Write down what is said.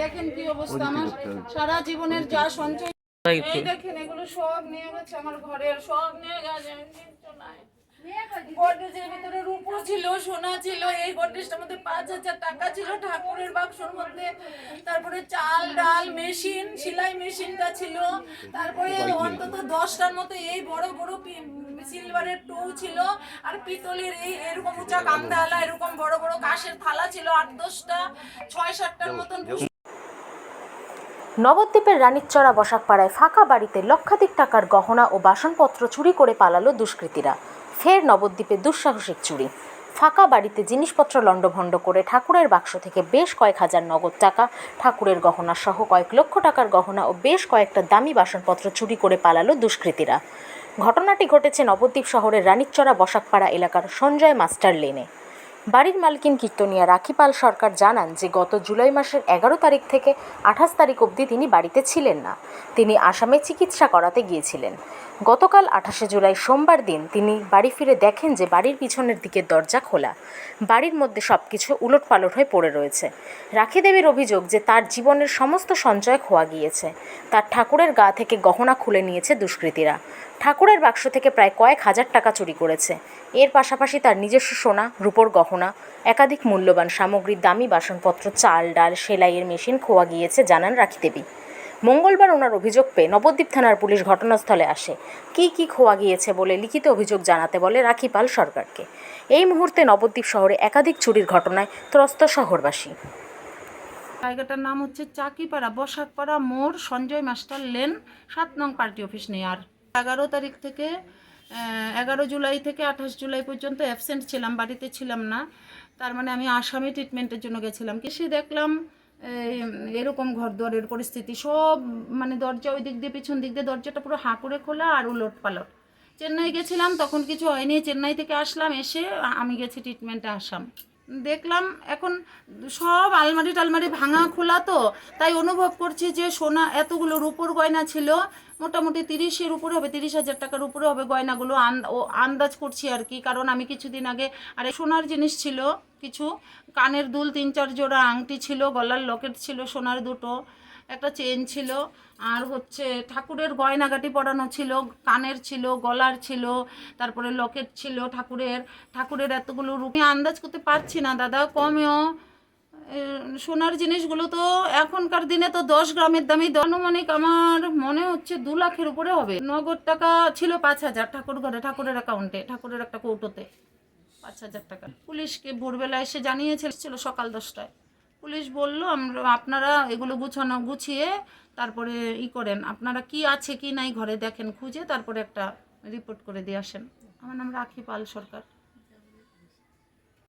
দেখেন কি অবস্থা আমার সারা জীবনের যা সঞ্চয়। এই দেখেন এগুলো সব নিয়ে গেছে আমার ঘরের সব নিয়ে গেছে। গডরেজের ভিতরে রূপো ছিল সোনা ছিল এই গডরেজটার মধ্যে পাঁচ হাজার টাকা ছিল ঠাকুরের বাক্সর মধ্যে। তারপরে চাল ডাল মেশিন সেলাই মেশিনটা ছিল। তারপরে অন্তত দশটার মতো এই বড় বড় সিলভারের টু ছিল। আর পিতলের এই এরকম উঁচা কান্দালা এরকম বড় বড় কাঁসের থালা ছিল আট দশটা ছয় সাতটার মতন। নবদ্বীপের রানীরচড়া বসাকপাড়ায় ফাঁকা বাড়িতে লক্ষাধিক টাকার গহনা ও বাসনপত্র চুরি করে পালালো দুষ্কৃতীরা। ফের নবদ্বীপে দুঃসাহসিক চুরি। ফাঁকা বাড়িতে জিনিসপত্র লণ্ডভণ্ড করে ঠাকুরের বাক্স থেকে বেশ কয়েক হাজার নগদ টাকা, ঠাকুরের গহনা সহ কয়েক লক্ষ টাকার গহনা ও বেশ কয়েকটা দামি বাসনপত্র চুরি করে পালালো দুষ্কৃতীরা। ঘটনাটি ঘটেছে নবদ্বীপ শহরের রানীরচড়া বসাকপাড়া এলাকার সঞ্জয় মাস্টার লেনে। বাড়ির মালকিন কীর্তনিয়া রাখিপাল সরকার জানান যে, গত জুলাই মাসের এগারো তারিখ থেকে আঠাশ তারিখ অবধি তিনি বাড়িতে ছিলেন না। তিনি আসামে চিকিৎসা করাতে গিয়েছিলেন। গতকাল আঠাশে জুলাই সোমবার দিন তিনি বাড়ি ফিরে দেখেন যে, বাড়ির পিছনের দিকের দরজা খোলা। বাড়ির মধ্যে সব কিছু উলটপালট হয়ে পড়ে রয়েছে। রাখি দেবীর অভিযোগ যে, তার জীবনের সমস্ত সঞ্চয় খোয়া গিয়েছে। তার ঠাকুরের গা থেকে গহনা খুলে নিয়েছে দুষ্কৃতীরা। ঠাকুরের বাক্স থেকে প্রায় কয়েক হাজার টাকা চুরি করেছে। এর পাশাপাশি তার নিজস্ব সোনা, রূপোর গহনা, একাধিক মূল্যবান সামগ্রী দামি বাসনপত্র, চাল, ডাল, সেলাইয়ের মেশিন খোয়া গিয়েছে জানান রাখি দেবী। মঙ্গলবার ওনার অভিযোগ পেয়ে নবদ্বীপ থানার পুলিশ ঘটনাস্থলে আসে। কি কি খোয়া গিয়েছে বলে লিখিত অভিযোগ জানাতে বলে রাখিপাল সরকারকে। এই মুহূর্তে নবদ্বীপ শহরে একাধিক চুরির ঘটনায় ত্রস্ত শহরবাসী। জায়গাটার নাম হচ্ছে চাকিপাড়া, বসাকপাড়া, মোড়, সঞ্জয় মাস্টার লেন, সাত নং পার্টি অফিস নেয়ার এগারো তারিখ থেকে এগারো জুলাই থেকে আঠাশ জুলাই পর্যন্ত অ্যাবসেন্ট ছিলাম, বাড়িতে ছিলাম না। তার মানে আমি আসামি ট্রিটমেন্টের জন্য গেছিলাম। এসে দেখলাম এরকম ঘর দুয়ারের পরিস্থিতি। সব মানে দরজা ওই দিক দিয়ে, পিছন দিক দিয়ে দরজাটা পুরো হাঁ করে খোলা আর উলট পালট চেন্নাই গেছিলাম, তখন কিছু হয়নি। চেন্নাই থেকে আসলাম, এসে আমি গেছি ট্রিটমেন্টে আসাম। দেখলাম এখন সব আলমারি টালমারি ভাঙা খোলা তো, তাই অনুভব করছি যে সোনা এতগুলো রূপোর গয়না ছিল, মোটামুটি তিরিশের উপরে হবে, তিরিশ হাজার টাকার উপরে হবে গয়নাগুলো আন্দাজ করছি আর কি, কারণ আমি কিছুদিন আগে, আরে সোনার জিনিস ছিল কিছু কানের দুল তিন চার জোড়া আংটি ছিল, গলার লকেট ছিল, সোনার দুটো, একটা চেন ছিল, আর হচ্ছে ঠাকুরের গয়নাগাটি পরানো ছিল, কানের ছিল, গলার ছিল, তারপরে লকেট ছিল ঠাকুরের। ঠাকুরের এতগুলো রূপ। আন্দাজ করতে পারছি না দাদা, কমেও। সোনার জিনিসগুলো তো এখনকার দিনে তো দশ গ্রামের দামই আনুমানিক আমার মনে হচ্ছে দু লাখের উপরে হবে। নগদ টাকা ছিল পাঁচ হাজার ঠাকুর ঘরে ঠাকুরের অ্যাকাউন্টে ঠাকুরের একটা কৌটোতে। পাঁচ হাজার টাকা। পুলিশকে ভোরবেলা এসে জানিয়েছে ছিল সকাল দশটায়। পুলিশ বলল, আমরা, আপনারা এগুলো গুছানো, গুছিয়ে তারপরে ই করেন। আপনারা কি আছে কি নাই ঘরে দেখেন, খুঁজে তারপরে একটা রিপোর্ট করে দিয়ে আসেন। আমার নাম রাখি পাল সরকার।